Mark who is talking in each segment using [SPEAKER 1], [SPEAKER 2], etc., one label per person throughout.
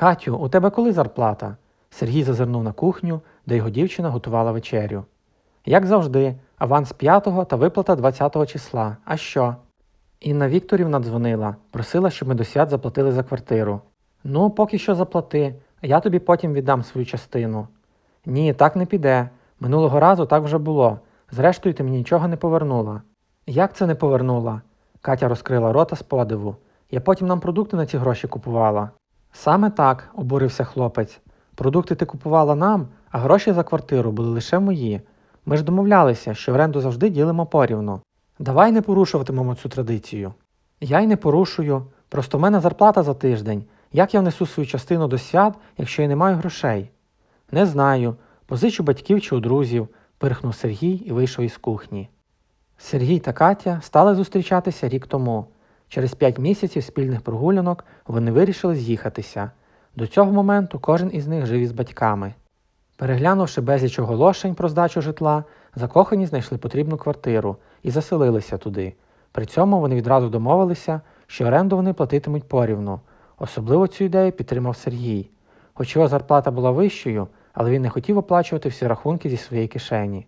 [SPEAKER 1] Катю, у тебе коли зарплата? Сергій зазирнув на кухню, де його дівчина готувала вечерю. Як завжди, аванс 5 та виплата 20 числа. А що? Інна Вікторівна дзвонила, просила, щоб ми до свят заплатили за квартиру. Ну, поки що заплати, а я тобі потім віддам свою частину. Ні, так не піде. Минулого разу так вже було. Зрештою, ти мені нічого не повернула. Як це не повернула? Катя розкрила рота з подиву. Я потім нам продукти на ці гроші купувала. Саме так, обурився хлопець. Продукти ти купувала нам, а гроші за квартиру були лише мої. Ми ж домовлялися, що оренду завжди ділимо порівну. Давай не порушуватимемо цю традицію. Я й не порушую, просто в мене зарплата за тиждень. Як я внесу свою частину до свят, якщо я не маю грошей? Не знаю. Позичу батьків чи у друзів, пирхнув Сергій і вийшов із кухні. Сергій та Катя стали зустрічатися рік тому. Через п'ять місяців спільних прогулянок вони вирішили з'їхатися. До цього моменту кожен із них жив із батьками. Переглянувши безліч оголошень про здачу житла, закохані знайшли потрібну квартиру і заселилися туди. При цьому вони відразу домовилися, що оренду вони платитимуть порівну. Особливо цю ідею підтримав Сергій. Хоч його зарплата була вищою, але він не хотів оплачувати всі рахунки зі своєї кишені.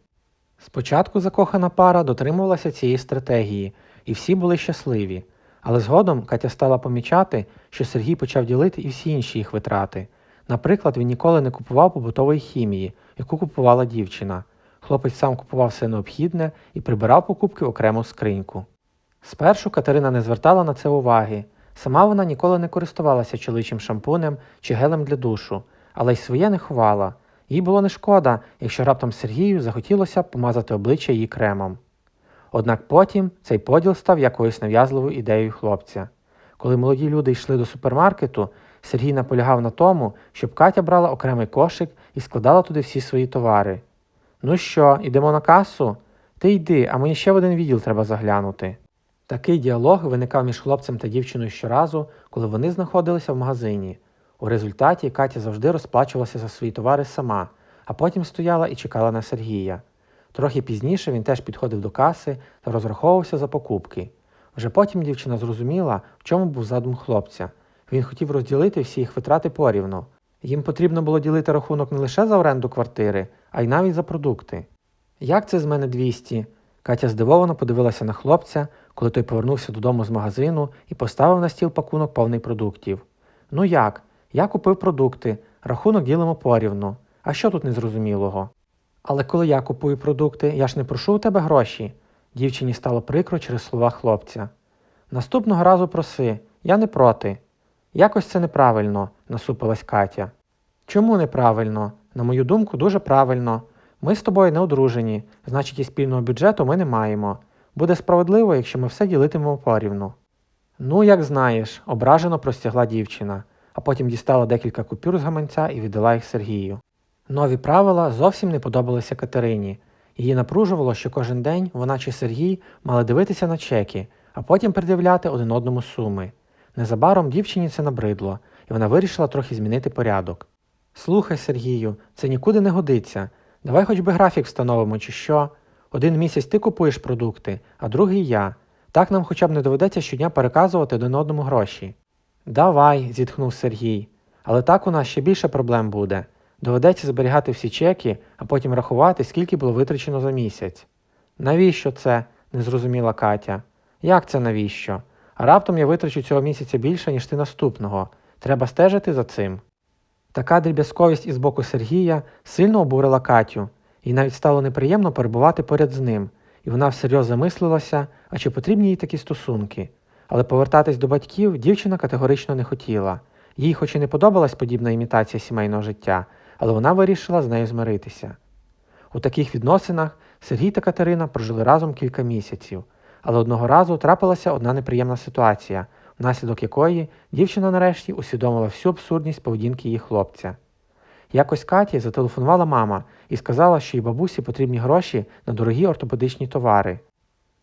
[SPEAKER 1] Спочатку закохана пара дотримувалася цієї стратегії, і всі були щасливі. Але згодом Катя стала помічати, що Сергій почав ділити і всі інші їх витрати. Наприклад, він ніколи не купував побутової хімії, яку купувала дівчина. Хлопець сам купував все необхідне і прибирав покупки в окрему скриньку. Спершу Катерина не звертала на це уваги. Сама вона ніколи не користувалася чоловічим шампунем чи гелем для душу, але й своє не ховала. Їй було не шкода, якщо раптом Сергію захотілося помазати обличчя її кремом. Однак потім цей поділ став якоюсь нав'язливою ідеєю хлопця. Коли молоді люди йшли до супермаркету, Сергій наполягав на тому, щоб Катя брала окремий кошик і складала туди всі свої товари. Ну що, йдемо на касу? Ти йди, а мені ще в один відділ треба заглянути. Такий діалог виникав між хлопцем та дівчиною щоразу, коли вони знаходилися в магазині. У результаті Катя завжди розплачувалася за свої товари сама, а потім стояла і чекала на Сергія. Трохи пізніше він теж підходив до каси та розраховувався за покупки. Вже потім дівчина зрозуміла, в чому був задум хлопця. Він хотів розділити всі їх витрати порівну. Їм потрібно було ділити рахунок не лише за оренду квартири, а й навіть за продукти. Як це з мене 200? Катя здивовано подивилася на хлопця, коли той повернувся додому з магазину і поставив на стіл пакунок повний продуктів. Ну як? Я купив продукти, рахунок ділимо порівну. А що тут незрозумілого? Але коли я купую продукти, я ж не прошу у тебе гроші. Дівчині стало прикро через слова хлопця. Наступного разу проси, я не проти. Якось це неправильно, насупилась Катя. Чому неправильно? На мою думку, дуже правильно. Ми з тобою не одружені, значить і спільного бюджету ми не маємо. Буде справедливо, якщо ми все ділитимемо порівну. Ну, як знаєш, ображено простягла дівчина, а потім дістала декілька купюр з гаманця і віддала їх Сергію. Нові правила зовсім не подобалися Катерині. Її напружувало, що кожен день вона чи Сергій мали дивитися на чеки, а потім пред'являти один одному суми. Незабаром дівчині це набридло, і вона вирішила трохи змінити порядок. Слухай, Сергію, це нікуди не годиться. Давай хоч би графік встановимо, чи що. Один місяць ти купуєш продукти, а другий я. Так нам хоча б не доведеться щодня переказувати один одному гроші. Давай, зітхнув Сергій. Але так у нас ще більше проблем буде. Доведеться зберігати всі чеки, а потім рахувати, скільки було витрачено за місяць. Навіщо це? не зрозуміла Катя. Як це навіщо? А раптом я витрачу цього місяця більше, ніж ти наступного. Треба стежити за цим. Така дріб'язковість із боку Сергія сильно обурила Катю, їй навіть стало неприємно перебувати поряд з ним, і вона всерйоз замислилася, а чи потрібні їй такі стосунки. Але повертатись до батьків дівчина категорично не хотіла. Їй, хоч і не подобалась подібна імітація сімейного життя, але вона вирішила з нею змиритися. У таких відносинах Сергій та Катерина прожили разом кілька місяців, але одного разу трапилася одна неприємна ситуація, внаслідок якої дівчина нарешті усвідомила всю абсурдність поведінки її хлопця. Якось Каті зателефонувала мама і сказала, що їй бабусі потрібні гроші на дорогі ортопедичні товари.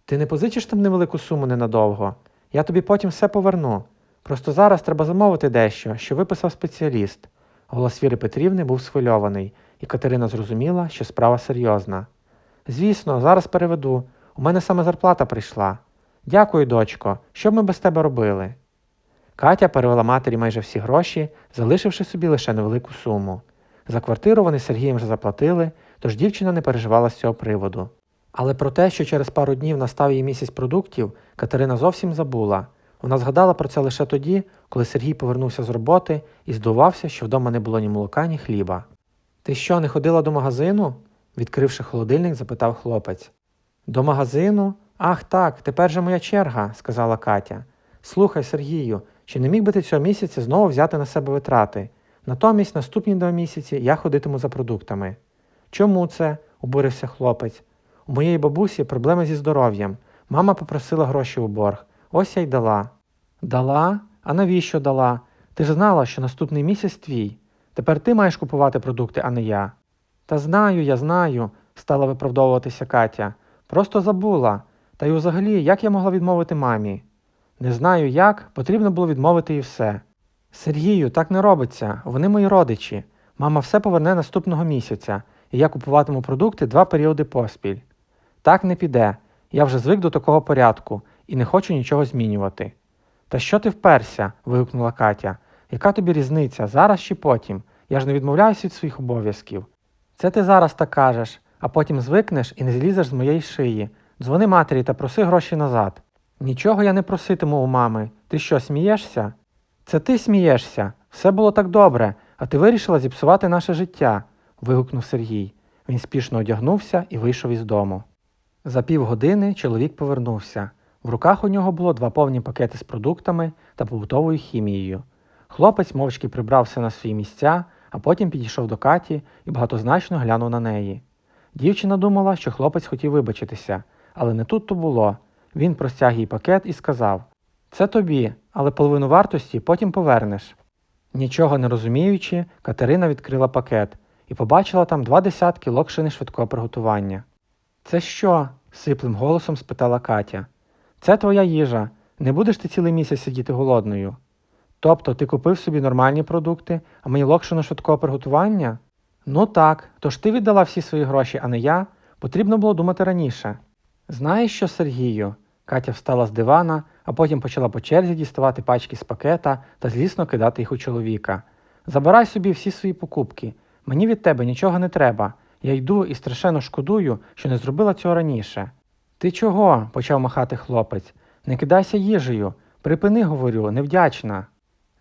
[SPEAKER 1] Ти не позичиш там невелику суму ненадовго? Я тобі потім все поверну. Просто зараз треба замовити дещо, що виписав спеціаліст. Голос Віри Петрівни був схвильований, і Катерина зрозуміла, що справа серйозна. Звісно, зараз переведу. У мене саме зарплата прийшла. Дякую, дочко. Що б ми без тебе робили? Катя перевела матері майже всі гроші, залишивши собі лише невелику суму. За квартиру вони Сергієм вже заплатили, тож дівчина не переживала з цього приводу. Але про те, що через пару днів настав її місяць продуктів, Катерина зовсім забула. Вона згадала про це лише тоді, коли Сергій повернувся з роботи і здивувався, що вдома не було ні молока, ні хліба. Ти що, не ходила до магазину? відкривши холодильник, запитав хлопець. До магазину? Ах так, тепер же моя черга, сказала Катя. Слухай, Сергію, чи не міг би ти цього місяця знову взяти на себе витрати? Натомість наступні два місяці я ходитиму за продуктами. Чому це? обурився хлопець. У моєї бабусі проблеми зі здоров'ям. Мама попросила гроші у борг. Ось я й дала. Дала? А навіщо дала? Ти ж знала, що наступний місяць твій. Тепер ти маєш купувати продукти, а не я. Та знаю, я знаю, стала виправдовуватися Катя. Просто забула. Та й взагалі, як я могла відмовити мамі? Не знаю як, потрібно було відмовити і все. Сергію, так не робиться, вони мої родичі. Мама все поверне наступного місяця, і я купуватиму продукти два періоди поспіль. Так не піде. Я вже звик до такого порядку і не хочу нічого змінювати. Та що ти вперся? вигукнула Катя. Яка тобі різниця, зараз чи потім? Я ж не відмовляюсь від своїх обов'язків. Це ти зараз так кажеш, а потім звикнеш і не злізеш з моєї шиї. Дзвони матері та проси гроші назад. Нічого я не проситиму у мами. Ти що, смієшся? Це ти смієшся. Все було так добре, а ти вирішила зіпсувати наше життя. вигукнув Сергій. Він спішно одягнувся і вийшов із дому. За півгодини чоловік повернувся. В руках у нього було два повні пакети з продуктами та побутовою хімією. Хлопець мовчки прибрав все на свої місця, а потім підійшов до Каті і багатозначно глянув на неї. Дівчина думала, що хлопець хотів вибачитися, але не тут то було. Він простяг їй пакет і сказав: Це тобі, але половину вартості потім повернеш. Нічого не розуміючи, Катерина відкрила пакет і побачила там два десятки локшини швидкого приготування. Це що? сиплим голосом спитала Катя. Це твоя їжа. Не будеш ти цілий місяць сидіти голодною. Тобто ти купив собі нормальні продукти, а мені локшину швидкого приготування? Ну так, тож ти віддала всі свої гроші, а не я. Потрібно було думати раніше. Знаєш що, Сергію? Катя встала з дивана, а потім почала по черзі діставати пачки з пакета та злісно кидати їх у чоловіка. Забирай собі всі свої покупки. Мені від тебе нічого не треба. Я йду і страшенно шкодую, що не зробила цього раніше. Ти чого? почав махати хлопець. Не кидайся їжею. Припини, говорю, невдячна.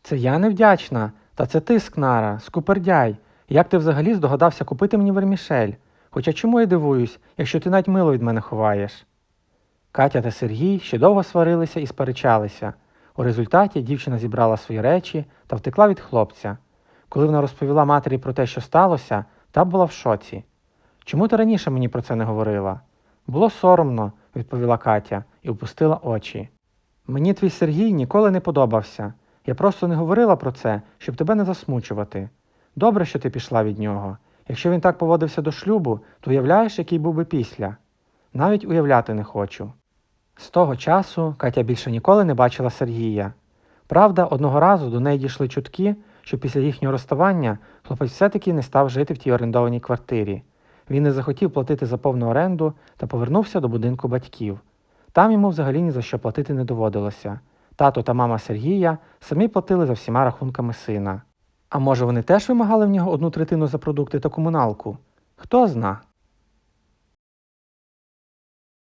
[SPEAKER 1] Це я невдячна, та це ти, скнара, скупердяй. Як ти взагалі здогадався купити мені вермішель? Хоча чому я дивуюсь, якщо ти навіть мило від мене ховаєш? Катя та Сергій ще довго сварилися і сперечалися. У результаті дівчина зібрала свої речі та втекла від хлопця. Коли вона розповіла матері про те, що сталося, та була в шоці. Чому ти раніше мені про це не говорила? Було соромно, відповіла Катя і опустила очі. Мені твій Сергій ніколи не подобався. Я просто не говорила про це, щоб тебе не засмучувати. Добре, що ти пішла від нього. Якщо він так поводився до шлюбу, то уявляєш, який був би після. Навіть уявляти не хочу. З того часу Катя більше ніколи не бачила Сергія. Правда, одного разу до неї дійшли чутки, що після їхнього розставання хлопець все-таки не став жити в тій орендованій квартирі. Він не захотів платити за повну оренду та повернувся до будинку батьків. Там йому взагалі ні за що платити не доводилося. Тато та мама Сергія самі платили за всіма рахунками сина. А може вони теж вимагали в нього одну третину за продукти та комуналку? Хто зна?